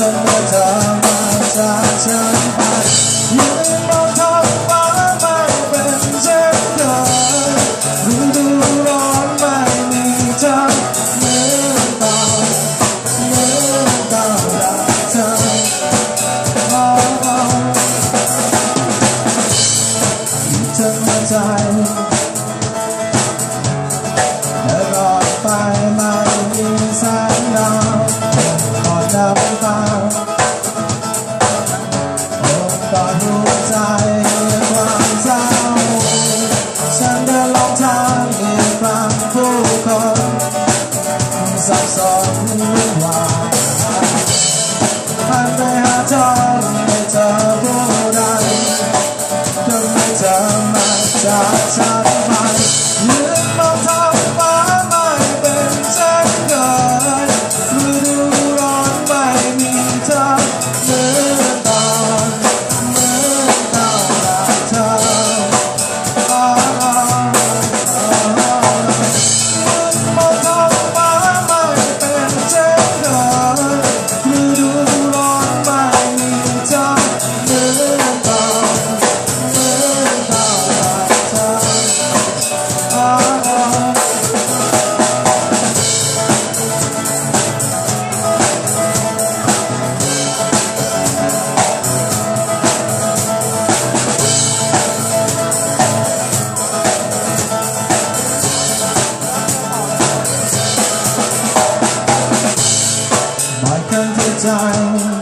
จนว่าเมาจากไปยืนมองท้องฟ้าไม่เป็นเช่นเคยฤดูร้อนไม่มีทางเมื่อตอนเมื่อนรักเธใจและรอดไปไม่มีแสงดาว I'm not time. time.